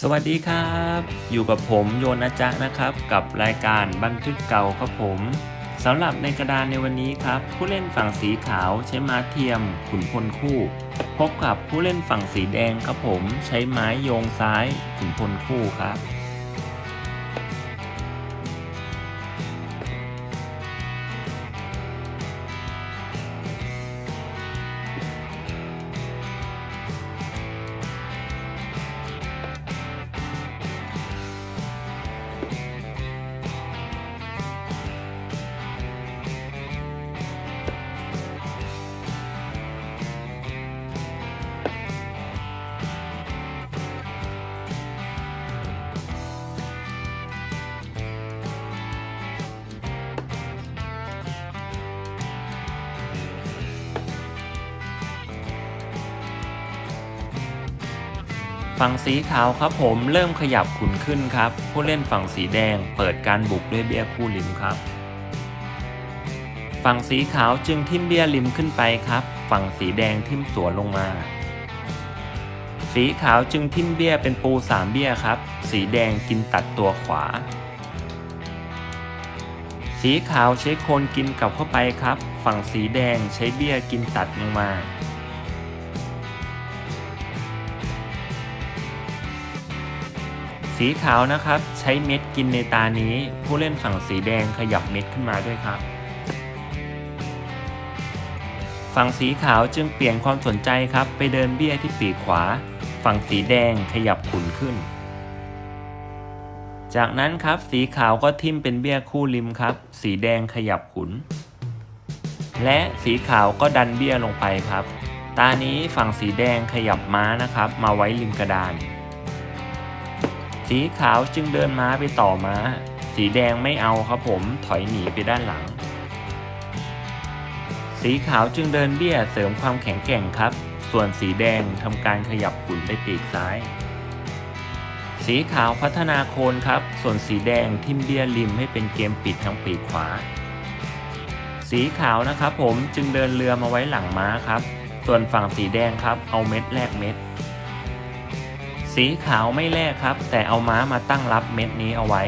สวัสดีครับ อยู่กับผมโยนะจ๊ะนะครับ กับรายการบันทึกเก่าครับผมสำหรับในกระดานในวันนี้ครับ ผู้เล่นฝั่งสีขาวใช้ม้าเทียม ขุนพลคู่ พบกับผู้เล่นฝั่งสีแดงครับผม ใช้ไม้โยงซ้าย ขุนพลคู่ครับ ฝั่งสีขาวครับผมเริ่มขยับขุนขึ้นครับ ผู้เล่นฝั่งสีแดงเปิดการบุกด้วยเบี้ยคู่ริมครับ ฝั่งสีขาวจึงทิมเบี้ยริมขึ้นไปครับ ฝั่งสีแดงทิมสวนลงมา สีขาวจึงทิมเบี้ยเป็นปูสามเบี้ยครับ สีแดงกินตัดตัวขวา สีขาวใช้โคนกินกลับเข้าไปครับ ฝั่งสีแดงใช้เบี้ยกินตัดลงมา สีขาวนะครับ ใช้เม็ดกินในตานี้ ผู้เล่นฝั่งสีแดงขยับเม็ดขึ้นมาด้วยครับ ฝั่งสีขาวจึงเปลี่ยนความสนใจครับ ไปเดินเบี้ยที่ปีกขวา ฝั่งสีแดงขยับขุนขึ้น จากนั้นครับสีขาวก็ทิ่มเป็นเบี้ยคู่ริมครับ สีแดงขยับขุน และสีขาวก็ดันเบี้ยลงไปครับ ตานี้ฝั่งสีแดงขยับม้านะครับ มาไว้ริมกระดาน สีขาวจึงเดินม้าไปต่อม้า สีแดงไม่เอาครับผมถอยหนีไปด้านหลัง สีขาวจึงเดินเบี้ยเสริมความแข็งแกร่งครับ ส่วนสีแดงทำการขยับขุนไปปีกซ้าย สีขาวพัฒนาโคนครับ ส่วนสีแดงทิมเบี้ยริมให้เป็นเกมปิดทางปีกขวา สีขาวนะครับผมจึงเดินเรือมาไว้หลังม้าครับ ส่วนฝั่งสีแดงครับเอาเม็ดแลกเม็ด สีขาวไม่แลกครับ แต่เอาม้ามาตั้งรับเม็ดนี้เอาไว้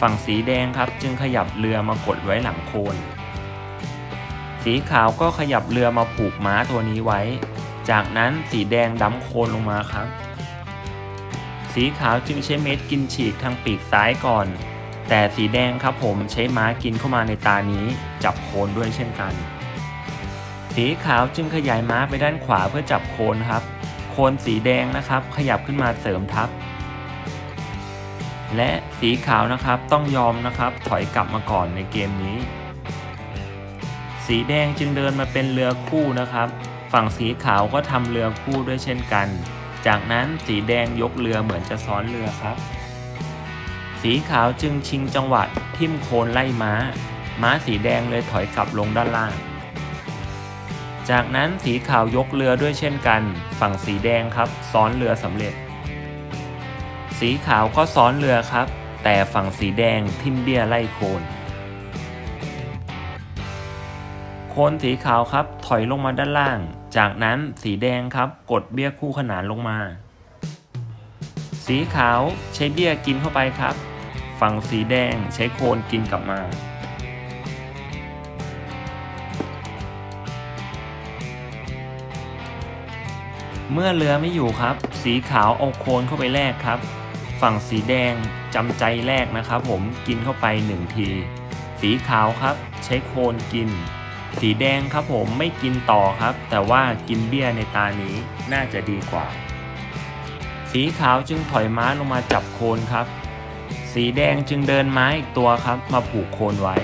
ฝั่งสีแดงครับ จึงขยับเรือมากดไว้หลังโคน สีขาวก็ขยับเรือมาผูกม้าตัวนี้ไว้ จากนั้นสีแดงดั้มโคนลงมาครับ สีขาวจึงใช้เม็ดกินฉีกทางปีกซ้ายก่อน แต่สีแดงครับผมใช้ม้ากินเข้ามาในตานี้ จับโคนด้วยเช่นกัน สีขาวจึงขยายม้าไปด้านขวาเพื่อจับโคนครับ คนสีแดงนะครับ ขยับขึ้นมาเสริมทับ และสีขาวนะครับต้องยอมนะครับถอยกลับมาก่อนในเกมนี้ สีแดงจึงเดินมาเป็นเรือคู่นะครับ ฝั่งสีขาวก็ทำเรือคู่ด้วยเช่นกัน จากนั้นสีแดงยกเรือเหมือนจะซ้อนเรือครับ สีขาวจึงชิงจังหวะทิ่มโคนไล่ม้า ม้าสีแดงเลยถอยกลับลงด้านล่าง จากนั้นสีขาวยกเรือด้วยเช่นกัน ฝั่งสีแดงครับ ซ้อนเรือสำเร็จ สีขาวก็ซ้อนเรือครับ แต่ฝั่งสีแดงทิมเบี้ยไล่โคน โคนสีขาวครับถอยลงมาด้านล่าง จากนั้นสีแดงครับกดเบี้ยคู่ขนานลงมา สีขาวใช้เบี้ยกินเข้าไปครับ ฝั่งสีแดงใช้โคนกินกลับมา เมื่อเรือไม่อยู่ครับ สีขาวเอาโคนเข้าไปแลกครับ ฝั่งสีแดงจำใจแลกนะครับผมกินเข้าไปหนึ่งที สีขาวครับ ใช้โคนกิน สีแดงครับผมไม่กินต่อครับ แต่ว่ากินเบี้ยในตานี้น่าจะดีกว่า สีขาวจึงถอยม้าลงมาจับโคนครับ สีแดงจึงเดินม้าอีกตัวครับ มาผูกโคนไว้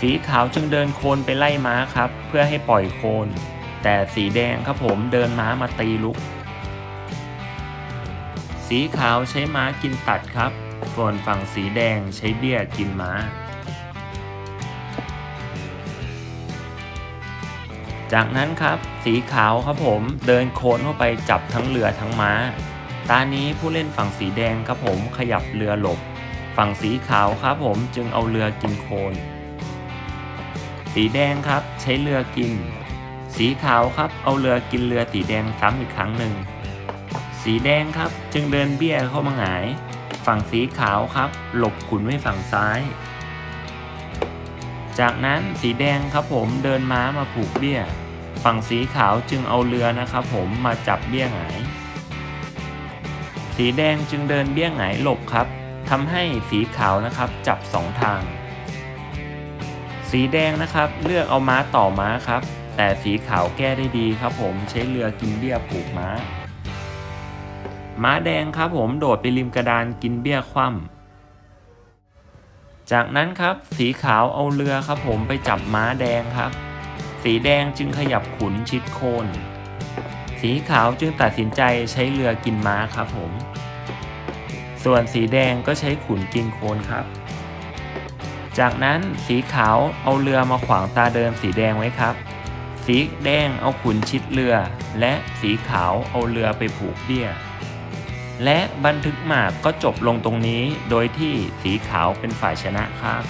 สีขาวจึงเดินโคนไปไล่ม้าครับ เพื่อให้ปล่อยโคน แต่สีแดงครับผมเดินม้ามาตีลุก สีขาวใช้ม้ากินตัดครับ ส่วนฝั่งสีแดงใช้เบี้ยกินม้า จากนั้นครับสีขาวครับผมเดินโคนเข้าไปจับทั้งเรือทั้งม้า ตานี้ผู้เล่นฝั่งสีแดงครับผมขยับเรือหลบ ฝั่งสีขาวครับผมจึงเอาเรือกินโคน สีแดงครับใช้เรือกิน สีขาวครับเอาเรือกินเรือสีแดงซ้ำอีกครั้งหนึ่ง สีแดงครับจึงเดินเบี้ยเข้ามาหงาย ฝั่งสีขาวครับ หลบขุนไว้ฝั่งซ้าย จากนั้นสีแดงครับผมเดินม้ามาผูกเบี้ย ฝั่งสีขาวจึงเอาเรือนะครับผมมาจับเบี้ยหงาย สีแดงจึงเดินเบี้ยหงายหลบครับทำให้สีขาวนะครับจับสองทาง สีแดงนะครับเลือกเอาม้าต่อม้าครับ แต่สีขาวแก้ได้ดีครับผมใช้เรือกินเบี้ยผูกม้า ม้าแดงครับผมโดดไปริมกระดานกินเบี้ยคว่ำจากนั้นครับสีขาวเอาเรือครับผมไปจับม้าแดงครับ สีแดงจึงขยับขุนชิดโคนสีขาวจึงตัดสินใจใช้เรือกินม้าครับผม ส่วนสีแดงก็ใช้ขุนกินโคนครับ จากนั้นสีขาวเอาเรือมาขวางตาเดินสีแดงไว้ครับ สีแดงเอาขุนชิดเรือ และสีขาวเอาเรือไปผูกเบี้ย และบันทึกหมากก็จบลงตรงนี้โดยที่สีขาวเป็นฝ่ายชนะครับ